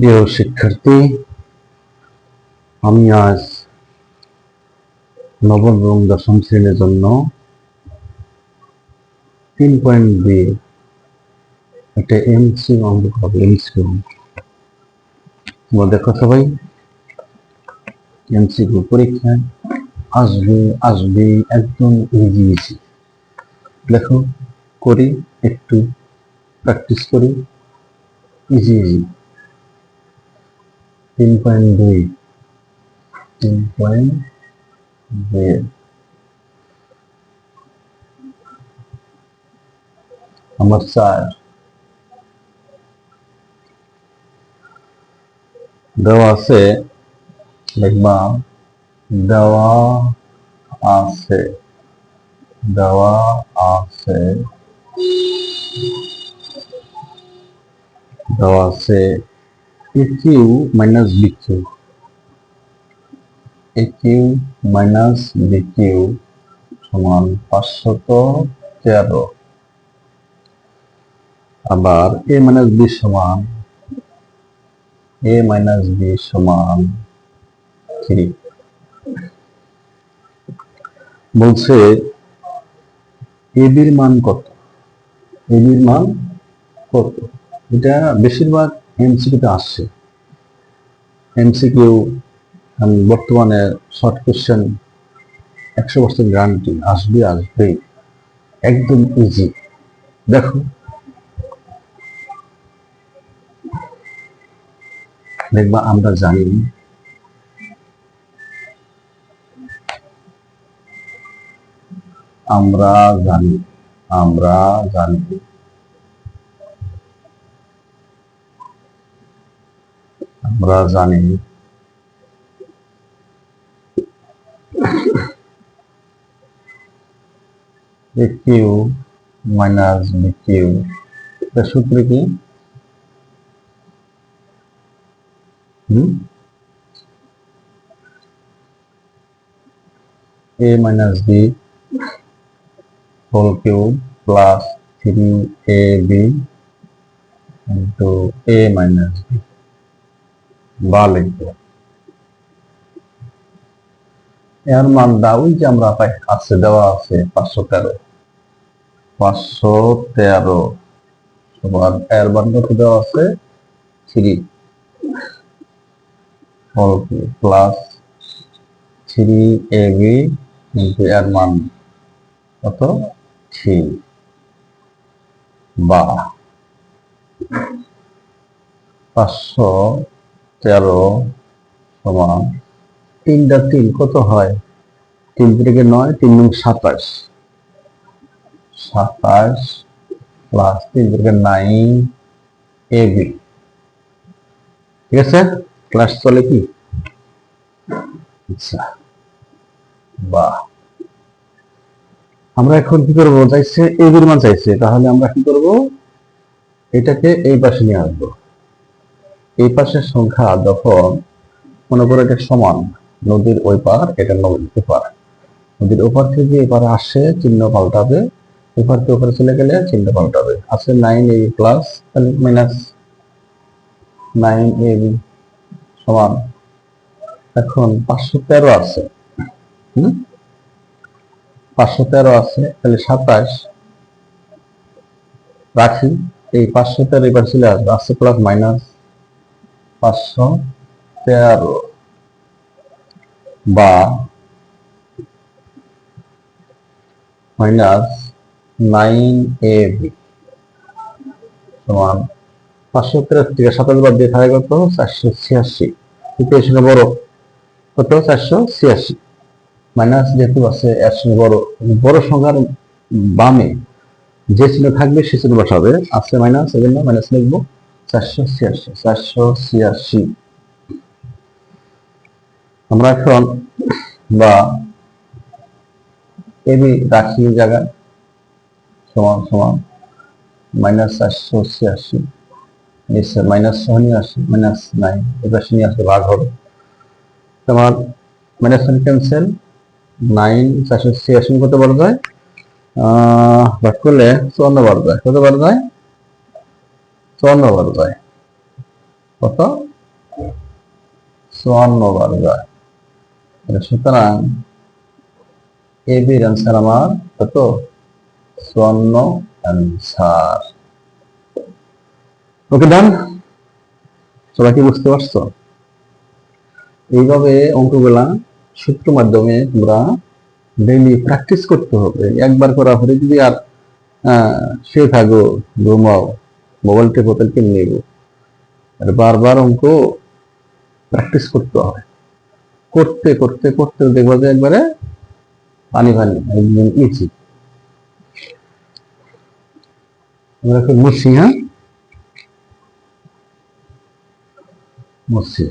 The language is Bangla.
প্রিয় শিক্ষার্থী, আমি আজ নবম এবং দশম শ্রেণির জন্য তিন পয়েন্ট দুই একটা এমসি অঙ্ক হবে এমসি দেখো সবাই এমসিকিউ পরীক্ষায় আসবে আসবে, একদম ইজি ইজি দেখো, করি, একটু প্র্যাকটিস করি ইজি ইজি তিন পয়েন্ট দুই তিন পয়েন্ট দুই আমার চার দেওয়া আছে দেখবা দেওয়া আছে দেওয়া আছে দেওয়া আছে AQ minus BQ AQ minus BQ সমান পাঁচশত তেরো। আবার A minus B সমান, A minus B সমান থ্রি বলছে এবির মান কত? এবির মান কত? এটা বেশিরভাগ এমসিকিউতে আসছে। এমসিকিউ বর্তমানে শর্ট কোশ্চেন একশো পার্সেন্ট গ্যারান্টি আসবে আসবে, একদম ইজি দেখো। দেখবা আমরা জানি আমরা জানি আমরা জানি। আমরা জানি কিউ মাইনাস বি কিউ সূত্র কি হুম a minus b whole cube plus 3ab into a minus b বা লিখব এর মান দা ওই যে আমরা আছে, দেওয়া আছে পাঁচশো তেরো। পাঁচশো তেরো। সবার এর মান কত দেওয়া আছে? Three. Plus three A B কিন্তু এর মান কত? থ্রি। বা পাঁচশো তেরো সমান তিনটা তিন, কত হয়? তিন থেকে নয়, তিন নং সাতাশ। সাতাশ প্লাস তিন থেকে নাইন এ বি ঠিক আছে? ক্লাস চলে কি? আচ্ছা। আমরা এখন কি করব? চাইছে এই মান চাইছে। তাহলে আমরা কি করব? এটাকে এই পাশে নিয়ে আসব। এই পাশের সংখ্যা যখন মনে করো এটা সমান, নদীর ওই পার, এটা নদীর এপার নদীর ওপার থেকে এপারে আসে, চিহ্ন পাল্টাবে এপার থেকে ওপারে চলে গেলে চিহ্ন পাল্টাবে। আছে nine A plus minus nine A সমান। এখন পাঁচশো তেরো আছে। হুম? পাঁচশো তেরো আছে, তাহলে সাতাশ। রাখি, এই পাঁচশো তেরো এবার চলে আসবে আসছে প্লাস মাইনাস পাঁচশো তেরো বা মাইনাস নাইন এ বি সমান পাঁচশো সাতাশ বাদ দিয়ে থাকে কত? চারশো ছিয়াশি। ইকুয়েশনে বড়। কত? চারশো ছিয়াশি। মাইনাস যেহেতু আছে সঙ্গে বড়। বড় সংখ্যার বামে যে চিহ্ন থাকবে, সে চিহ্ন বসাবে। আছে মাইনাস, এই জন্য মাইনাস লিখব। চারশো ছিয়াশি চারশো ছিয়াশি। আমরা এখন বা এবি রাখি এই জায়গায়, সমান সমান মাইনাস চারশো ছিয়াশি, নিচে মাইনাস সহ নিয়ে আসি মাইনাস নাইন এবার নিয়ে আসলে ভাগ হবে। তোমার মাইনাস ওয়ান ক্যান্সেল, নাইন, চারশো ছিয়াশি কত বার যায়? ভাগ করলে চুয়ান্ন বার যায়, কত বার যায়? চুয়ান্ন যায়। কত? চুয়ান্ন যায়। সুতরাং এ বির অ্যান্সার আমার কত? চুয়ান্ন অ্যান্সার। ওকে, ডান। কি বুঝতে পারছ? এইভাবে অঙ্কগুলা সূত্র মাধ্যমে তোমরা ডেইলি প্র্যাকটিস করতে হবে। একবার করা পরে যদি আর শুয়ে থাকো, ঘুমাও মোবাইল টেপো তাহলে কেমনি নেব আর বারবার অঙ্ক প্র্যাকটিস করতে হয় করতে করতে করতে দেখব যে একবারে পানি পানি একদম ইজি আমরা এখন মুছি হ্যাঁ মুছি